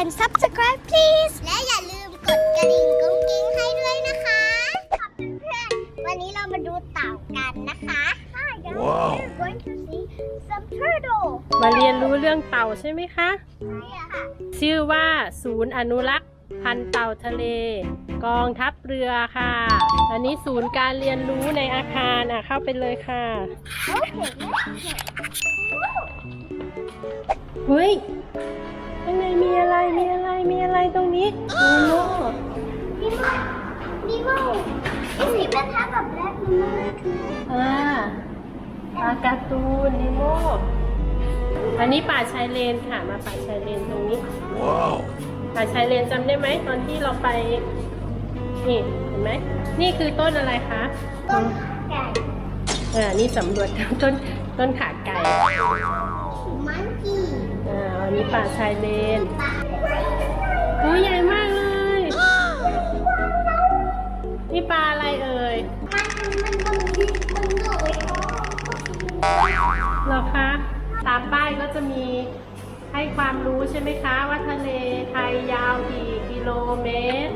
and subscribe please และอย่าลืมกดกระดิ่งกุ้งกิ้งให้ด้วยนะคะค่ะเพื่อนๆวันนี้เรามาดูเต่ากันนะคะ Hi guys we're going to see some turtle มาเรียนรู้เรื่องเต่าใช่ไหมคะนี่ค่ะ ชื่อว่าศูนย์อนุรักษ์ พันธุ์เต่าทะเล กองทัพเรือค่ะ อันนี้ศูนย์การเรียนรู้ในอาคารอะเข้าไปเลยค่ะ โอเค เฮ้ยข้าง ในมีอะไรมีอะไรมีอะไรตรงนี้โอ้โหนิโมนิโม is it the type of black Nemo อ่าปลาการ์ตูนนิโมอันนี้ป่าชายเลนค่ะมาป่าชายเลนตรงนี้ป่าชายเลนจำได้ไหมตอนที่เราไปนี่เห็นไหมนี่คือต้นอะไรคะต้นไก่อ่านี่สำรวจต้นต้นขาไก่มังกี้อ่าอั นนี้ป่าชายเลนปลาโอ้ยใหญ่มากเลย นี่ปลาอะไรเอ่ยมันมันมันมันโดดเหรอคะตามป้ายก็จะมีให้ความรู้ใช่ไหมคะว่าทะเลไทยยาวกี่กิโลเมตร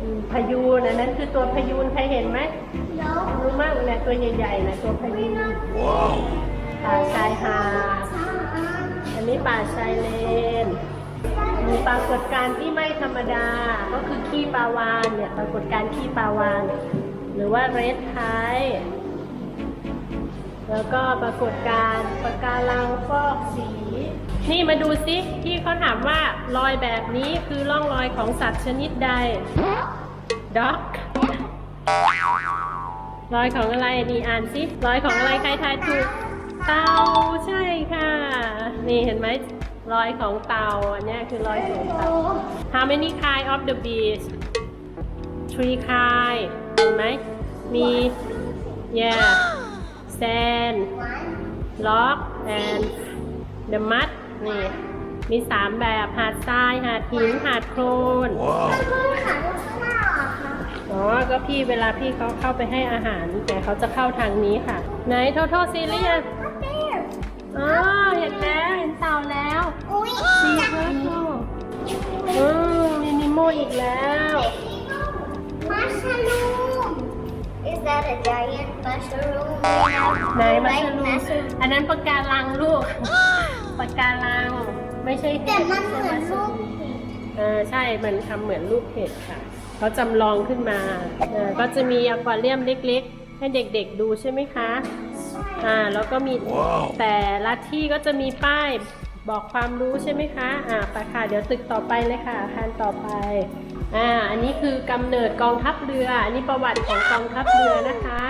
อืมพายูนอันนั้นคือตัวพายูนใครเห็นไหมแล้วรู้มากเลยนะตัวใหญ่ๆนะตัวพายูนป่าชายหาด นี้ป่าชายเลน มีปรากฏการณ์ที่ไม่ธรรมดา ก็คือขี้ปลาวานเนี่ยปรากฏการณ์ขี้ปลาวาน หรือว่าเรดไทแล้วก็ปรากฏการณ์ปะการังฟอกสี นี่มาดูซิที่เขาถามว่ารอยแบบนี้คือร่องรอยของสัตว์ชนิดใดด็อกรอยของอะไรนี่อ่านสิรอยของอะไรใครทายถูก เตาใช่ค่ะ นี่เห็นไหมรอยของเตาอันเนี้ยคือรอยของเตา How many kind of the beast Three kind เห็นไหมมี yeah sand rock and the mud นี่มีสามแบบหาดทรายหาดหินหาดโคลนอ๋อ ก็พี่เวลาพี่เขาเข้าไปให้อาหาร แต่เขาจะเข้าทางนี้ค่ะ ไหนโทโทซีเรียส อ๋อเห็นแล้วเห็นเต่าแล้วอุ้ยซีเคิร์โอืมมีนิโมอีกแล้วมัชลูม Is that a giant mushroom? ไหนมา Like ชลู mushroom อันนั้นปะการังลูกปะการังไม่ใช่แต่มันเหมือนลูกเออใช่ มันทำเหมือนลูกเห็ดค่ะ เขาจำลองขึ้นมาเออก็จะมีอควาเรียมเล็กๆ ให้เด็กๆดูใช่ไหมคะ อ่าแล้วก็มีแต่ละที่ก็จะมีป้ายบอกความรู้ใช่ไหมคะ อ่าไปค่ะ เดี๋ยวตึกต่อไปเลยค่ะอาคารต่อไป อ่า อันนี้คือกำเนิดกองทัพเรือ อันนี้ประวัติของกองทัพเรือนะคะ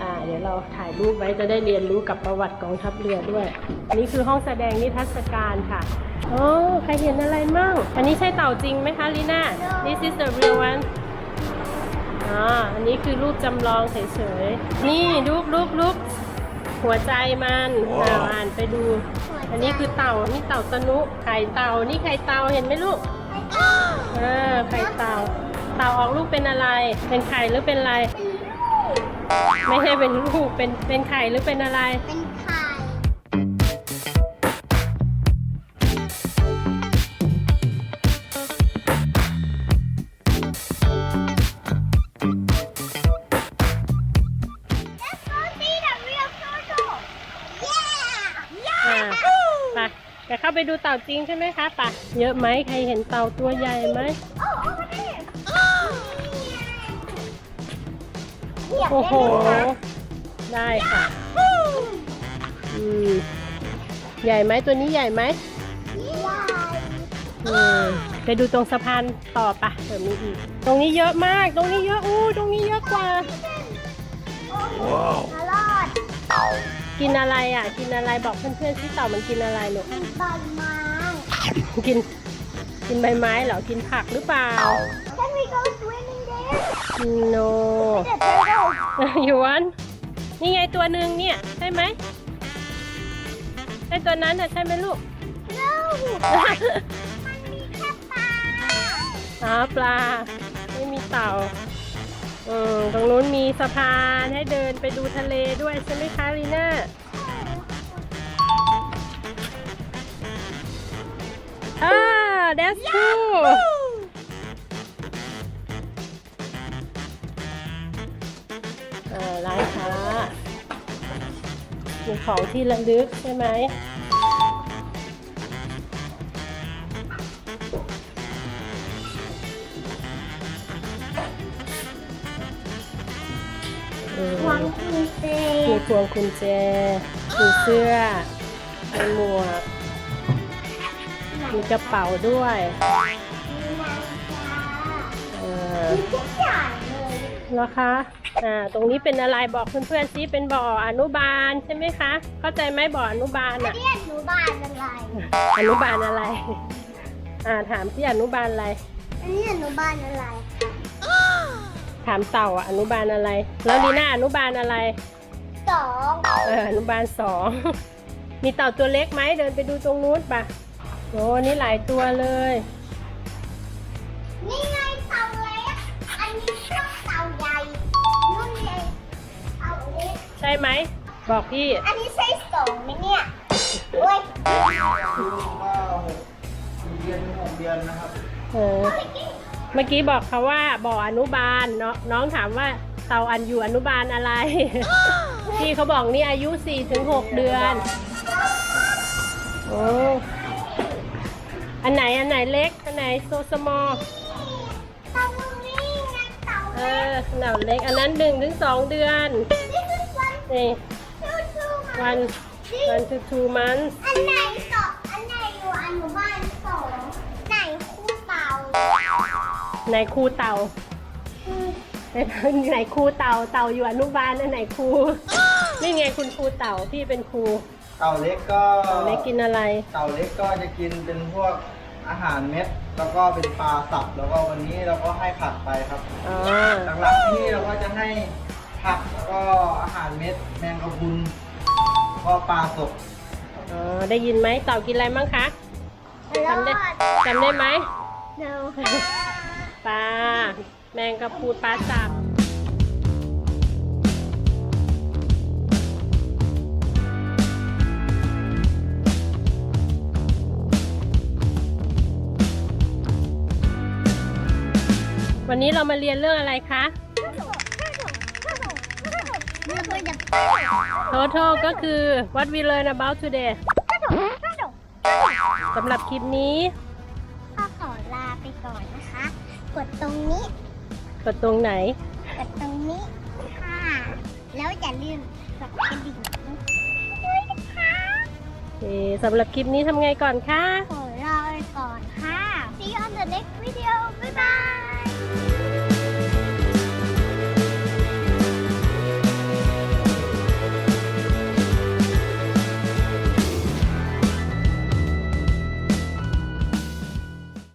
อ่า เดี๋ยวเราถ่ายรูปไว้จะได้เรียนรู้กับประวัติกองทัพเรือด้วย อันนี้คือห้องแสดงนิทรรศการค่ะโอ้ใครเห็นอะไรมั่ง อันนี้ใช่เต่าจริงไหมคะลีน่า This is the real one อ๋ออันนี้คือรูปจำลองเฉยๆ นี่รูปรูปรูปหัวใจมันอ่าอ่านไปดู อันนี้คือเต่า นี่เต่าตะนุ ไข่เต่า นี่ไข่เต่าเห็นไหมลูกเออไข่เต่า เต่าออกลูกเป็นอะไร เป็นไข่หรือเป็นอะไร ไม่ใช่เป็นลูก เป็น เป็นไข่หรือเป็นอะไร เป็นไข่ ไปจะเข้าไปดูเต่าจริงใช่ไหมคะไปะเยอะไหมใครเห็นเต่าตัวใหญ่ไหม Oh, over there. โอ้โหอยากเล่นไหมคะได้ค่ะอืมใหญ่ไหมตัวนี้ใหญ่ไหมว้าวอืมไปดูตรงสะพานต่อปะเดี๋ยวมีอีก ตรงนี้เยอะมาก ตรงนี้เยอะอู้ตรงนี้เยอะกว่า ว้าวตลอด กินอะไรอะ กินอะไรบอกเพื่อนๆที่เต่ามันกินอะไรลูกเป็นใบไม้กิน กินใบไม้เหรอ กินผักหรือเปล่า Can we go swimming there? no The turtle. you want นี่ไงตัวหนึ่งเนี่ยใช่ไหมใช่ตัวนั้นอะใช่ไหมลูก No. มันมีแค่ปลา อ๋อปลา ไม่มีเต่า เออตรงนู้นนู้นมีสะพานให้เดินไปดูทะเลด้วยใช่ไหมคะลีน่าอ่า that's cool เออร้านค้ามีของที่ระลึกใช่ไหม อืมหวังคุณเจมีพวงกุญแจมีเสื้อมีหมวก มีกระเป๋าด้วยมีนาฬิกาเออมีทุกอย่างเลยแล้วคะ อ่า ตรงนี้เป็นอะไรบอกเพื่อนๆซิเป็นบ่ออนุบาลใช่ไหมคะ เข้าใจไหมบ่ออนุบาลอันอะนี้หนูบ้านอะไร อนุบาลอะไร อ่า ถามที่อนุบาลอะไร อันนี้หนูบ้านอะไร ถามเต่าอะอนุบาลอะไร แล้วลีน่าอนุบาลอะไรสองเอออนุบาลสอง มีเต่าตัวเล็กไหมเดินไปดูตรงนู้นปะโอ้นี่หลายตัวเลย นี่ไงเต่าเล็ก อันนี้ก็เต่าใหญ่นู่นไงเต่าเล็ก ใช่ไหม บอกพี่ อันนี้ใช่สองไหมเนี่ยโอ้ยลูกก็หกเดือนหกเดือนนะครับเออ เมื่อกี้บอกเขาว่าบ่ออนุบาลเนาะน้องถามว่าเต่าอันอยู่อนุบาลอะไร พี่เขาบอกนี่อายุ4ถึง6เดือนโอ้อันไหนอันไหนเล็ก อันไหนโซสมอลเต่านี่ไงเต่าเอเล็กอหนาเล็กอันนั้น1ถึง2เดือนนี่คือวันนี่ชูชูมาวันวัน to two months อันไหนสองอันไหนอยู่อนุบาล ไหนครูเต่าไหนครูเต่าเต่าอยู่อนุบาลอันไหนครูนี่ไงคุณครูเต่าพี่เป็นครูเต่าเล็กก็เต่าเล็กกินอะไร เต่าเล็กก็จะกินเป็นพวกอาหารเม็ด แล้วก็เป็นปลาสับแล้วก็วันนี้เราก็ให้ผักไปครับอ๋อหลักๆที่เราก็จะให้ผักแล้วก็อาหารเม็ดแมงกะพรุนก็ปลาสดอ๋อได้ยินไหมเต่ากินอะไรมั้งคะจำได้จำได้ไหมเดี๋ยว ปลา แมงกะพรูดปลาสับวันนี้เรามาเรียนเรื่องอะไรคะ Total ก็คือ what we learn about today สำหรับคลิปนี้พ่อขอลาไปก่อนนะคะ กดตรงนี้ กดตรงไหน กดตรงนี้ค่ะ แล้วอย่าลืมกดกระดิ่งด้วยนะคะโอเคสำหรับคลิปนี้ทำไงก่อนคะก